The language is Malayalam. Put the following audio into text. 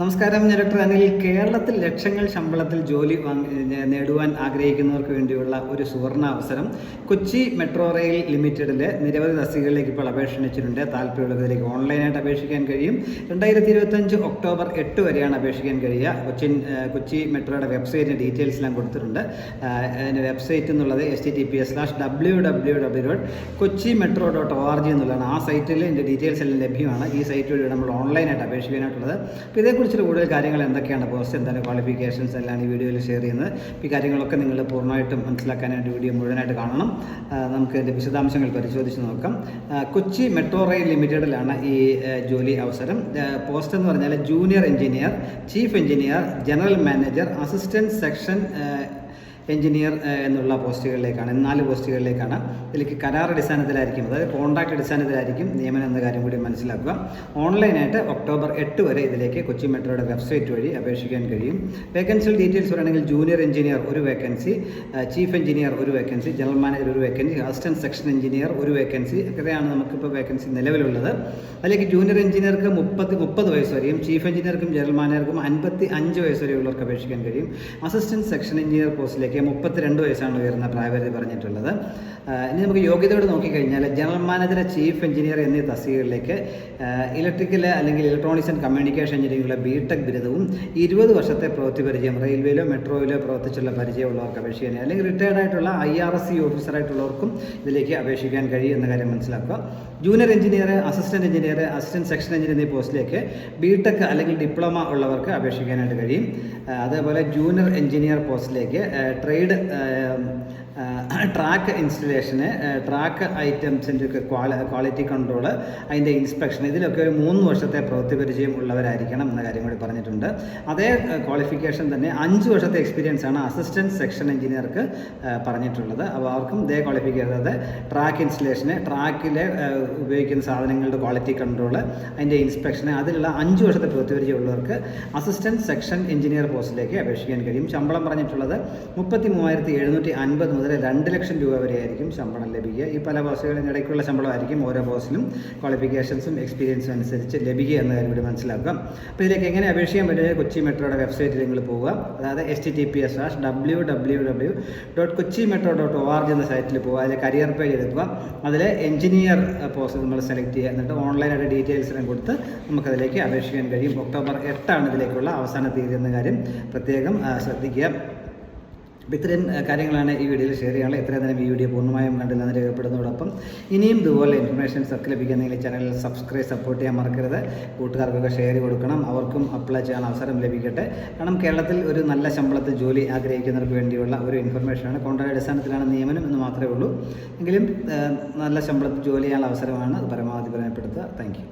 നമസ്കാരം ഞാൻ ഡോക്ടർ അനിൽ. കേരളത്തിൽ ലക്ഷങ്ങൾ ശമ്പളത്തിൽ ജോലി നേടുവാൻ ആഗ്രഹിക്കുന്നവർക്ക് വേണ്ടിയുള്ള ഒരു സുവർണ അവസരം കൊച്ചി മെട്രോ റെയിൽ ലിമിറ്റഡിലെ നിരവധി തസ്തികകളിലേക്ക് ഇപ്പോൾ അപേക്ഷ ക്ഷണിച്ചിട്ടുണ്ട്. താല്പര്യമുള്ളവരിലേക്ക് ഓൺലൈനായിട്ട് അപേക്ഷിക്കാൻ കഴിയും. രണ്ടായിരത്തി ഇരുപത്തഞ്ച് ഒക്ടോബർ എട്ട് വരെയാണ് അപേക്ഷിക്കാൻ കഴിയുക. കൊച്ചിൻ കൊച്ചി മെട്രോയുടെ വെബ്സൈറ്റിന്റെ ഡീറ്റെയിൽസ് എല്ലാം കൊടുത്തിട്ടുണ്ട്. അതിന്റെ വെബ്സൈറ്റ് എന്നുള്ളത് S T P S slash W W W dot Kochi metro dot O R G എന്നുള്ളതാണ്. ആ സൈറ്റിൽ എന്റെ ഡീറ്റെയിൽസ് എല്ലാം ലഭ്യമാണ്. ഈ സൈറ്റ് വഴി നമ്മൾ ഓൺലൈനായിട്ട് അപേക്ഷിക്കാനായിട്ടുള്ളത്. അപ്പോൾ ഇതേക്കുറിച്ചുള്ള കൂടുതൽ കാര്യങ്ങൾ എന്തൊക്കെയാണ് പോസ്റ്റ് എന്താണ് ക്വാളിഫിക്കേഷൻസ് എല്ലാം ഈ വീഡിയോയിൽ ഷെയർ ചെയ്യുന്നത്. ഈ കാര്യങ്ങളൊക്കെ നിങ്ങൾ പൂർണമായിട്ടും മനസ്സിലാക്കാനായിട്ട് വീഡിയോ മുഴുവനായിട്ട് കാണണം. നമുക്ക് ഇതിന്റെ വിശദാംശങ്ങൾ പരിശോധിച്ച് നോക്കാം. കൊച്ചി മെട്രോ റെയിൽ ലിമിറ്റഡിലാണ് ഈ ജോലി അവസരം. പോസ്റ്റ് എന്ന് പറഞ്ഞാൽ junior engineer chief engineer general manager assistant section engineer എന്നുള്ള പോസ്റ്റുകളിലേക്കാണ് നാല് പോസ്റ്റുകളിലേക്കാണ് ഇതിലേക്ക് കരാർ അടിസ്ഥാനത്തിലായിരിക്കും. അതായത് കോൺട്രാക്ട് അടിസ്ഥാനത്തിലായിരിക്കും നിയമനം എന്ന കാര്യം കൂടി മനസ്സിലാക്കുക. ഓൺലൈനായിട്ട് ഒക്ടോബർ എട്ട് വരെ ഇതിലേക്ക് കൊച്ചി മെട്രോയുടെ വെബ്സൈറ്റ് വഴി അപേക്ഷിക്കാൻ കഴിയും. വേക്കൻസി ഡീറ്റെയിൽസ് പറയുകയാണെങ്കിൽ ജൂനിയർ എഞ്ചിനീയർ ഒരു വേക്കൻസി ചീഫ് എഞ്ചിനീയർ ഒരു വേക്കൻസി ജനറൽ മാനേജർ ഒരു വേക്കൻസി അസിസ്റ്റന്റ് സെക്ഷൻ എഞ്ചിനീയർ ഒരു വേക്കൻസി ഇത്രയാണ് നമുക്കിപ്പോൾ വേക്കൻസി നിലവിലുള്ളത്. അതിലേക്ക് ജൂനിയർ എഞ്ചിനീയർക്ക് മുപ്പത്തി മുപ്പത് വയസ്സ് വരെയും ചീഫ് എഞ്ചിനീയർക്കും ജനറൽ മാനേജർക്കും അൻപത്തി അഞ്ച് വയസ്സ് വരെയുള്ളവർക്ക് അപേക്ഷിക്കാൻ കഴിയും. അസിസ്റ്റന്റ് സെക്ഷൻ എഞ്ചിനീയർ പോസ്റ്റിലേക്ക് മുപ്പത്തിരണ്ട് വയസ്സാണ് ഉയർന്ന പ്രായപരിധി പറഞ്ഞിട്ടുള്ളത്. ഇനി നമുക്ക് യോഗ്യതയോട് നോക്കിക്കഴിഞ്ഞാൽ ജനറൽ മാനേജർ ചീഫ് എഞ്ചിനീയർ എന്നീ തസ്തികകളിലേക്ക് ഇലക്ട്രിക്കൽ അല്ലെങ്കിൽ ഇലക്ട്രോണിക്സ് ആൻഡ് കമ്മ്യൂണിക്കേഷൻ എഞ്ചിനീയറിംഗിലെ ബി ടെക് ബിരുദവും ഇരുപത് വർഷത്തെ പ്രവൃത്തി പരിചയം റെയിൽവേയിലോ മെട്രോയിലോ പ്രവർത്തിച്ചുള്ള പരിചയമുള്ളവർക്ക് അപേക്ഷിക്കാൻ അല്ലെങ്കിൽ റിട്ടയർഡ് ആയിട്ടുള്ള ഐ ആർ എസ് സി ഓഫീസറായിട്ടുള്ളവർക്കും ഇതിലേക്ക് അപേക്ഷിക്കാൻ കഴിയും എന്ന കാര്യം മനസ്സിലാക്കുക. Junior engineer assistant engineer assistant section engineer എന്നീ പോസ്റ്റിലേക്ക് ബി ടെക് അല്ലെങ്കിൽ ഡിപ്ലോമ ഉള്ളവർക്ക് അപേക്ഷിക്കാനായിട്ട് കഴിയും. അതേപോലെ ജൂനിയർ എഞ്ചിനീയർ പോസ്റ്റിലേക്ക് ട്രേഡ് ട്രാക്ക് ഇൻസ്റ്റലേഷന് ട്രാക്ക് ഐറ്റംസിന്റെ ഒക്കെ ക്വാളി ക്വാളിറ്റി കൺട്രോൾ അതിന്റെ ഇൻസ്പെക്ഷൻ ഇതിലൊക്കെ ഒരു മൂന്ന് വർഷത്തെ പ്രവൃത്തി പരിചയം ഉള്ളവരായിരിക്കണം എന്ന കാര്യം കൂടി പറഞ്ഞിട്ടുണ്ട്. അതേ ക്വാളിഫിക്കേഷൻ തന്നെ അഞ്ച് വർഷത്തെ എക്സ്പീരിയൻസ് ആണ് അസിസ്റ്റന്റ് സെക്ഷൻ എഞ്ചിനീയർക്ക് പറഞ്ഞിട്ടുള്ളത്. അപ്പോൾ അവർക്കും ഇതേ ക്വാളിഫിക്കേഷൻ അതായത് ട്രാക്ക് ഇൻസ്റ്റലേഷന് ട്രാക്കിലെ ഉപയോഗിക്കുന്ന സാധനങ്ങളുടെ ക്വാളിറ്റി കൺട്രോൾ അതിന്റെ ഇൻസ്പെക്ഷന് അതിലുള്ള അഞ്ച് വർഷത്തെ പ്രവൃത്തി പരിചയം ഉള്ളവർക്ക് അസിസ്റ്റന്റ് സെക്ഷൻ എഞ്ചിനീയർ പോസ്റ്റിലേക്ക് അപേക്ഷിക്കാൻ കഴിയും. ശമ്പളം പറഞ്ഞിട്ടുള്ളത് മുപ്പത്തി മൂവായിരത്തി എഴുന്നൂറ്റി അൻപത് മുതൽ രണ്ട് ലക്ഷം രൂപ വരെ ആയിരിക്കും ശമ്പളം ലഭിക്കുക. ഈ പല ബോസുകളും ഇടയ്ക്കുള്ള ശമ്പളമായിരിക്കും ഓരോ ബോസിനും ക്വാളിഫിക്കേഷൻസും എക്സ്പീരിയൻസും അനുസരിച്ച് ലഭിക്കുക എന്ന കാര്യം കൂടി മനസ്സിലാക്കുക അപ്പോൾ ഇതിലേക്ക് എങ്ങനെ അപേക്ഷിക്കാൻ പറ്റുന്നത് കൊച്ചി മെട്രോയുടെ വെബ്സൈറ്റിൽ നിങ്ങൾ പോവുക. അതായത് S T T P S ash W W W dot Kochi metro dot O R G എന്ന സൈറ്റിൽ പോവുക. അതിൽ കരിയർ പേജ് എടുക്കുക. അതിൽ എഞ്ചിനീയർ പോസ്റ്റ് നമ്മൾ സെലക്ട് ചെയ്യുക. എന്നിട്ട് ഓൺലൈനായിട്ട് ഡീറ്റെയിൽസ് എല്ലാം കൊടുത്ത് നമുക്കതിലേക്ക് അപേക്ഷിക്കാൻ കഴിയും. ഒക്ടോബർ എട്ടാണ് ഇതിലേക്കുള്ള അവസാന തീയതി എന്ന കാര്യം പ്രത്യേകം ശ്രദ്ധിക്കുക. അപ്പോൾ ഇത്രയും കാര്യങ്ങളാണ് ഈ വീഡിയോയിൽ ഷെയർ ചെയ്യാനുള്ളത്. ഇത്രയും നേരം ഈ വീഡിയോ പൂർണമായും കണ്ടില്ലെന്ന് രേഖപ്പെടുന്നതോടൊപ്പം ഇനിയും ഇതുപോലെ ഇൻഫർമേഷൻസ് ഒക്കെ നിങ്ങൾ ചാനൽ സബ്സ്ക്രൈബ് സപ്പോർട്ട് ചെയ്യാൻ മറക്കരുത്. കൂട്ടുകാർക്കൊക്കെ ഷെയർ കൊടുക്കണം. അവർക്കും അപ്ലൈ ചെയ്യാൻ അവസരം ലഭിക്കട്ടെ. കാരണം കേരളത്തിൽ ഒരു നല്ല ശമ്പളത്തിൽ ജോലി ആഗ്രഹിക്കുന്നവർക്ക് വേണ്ടിയുള്ള ഒരു ഇൻഫർമേഷനാണ് കോൺട്രാക്ട് അടിസ്ഥാനത്തിലാണ് നിയമനം എന്ന് മാത്രമേ ഉള്ളൂ. എങ്കിലും നല്ല ശമ്പളത്തിൽ ജോലി ചെയ്യാനുള്ള അവസരമാണ് പരമാവധി പ്രയോജനപ്പെടുത്തുക. താങ്ക്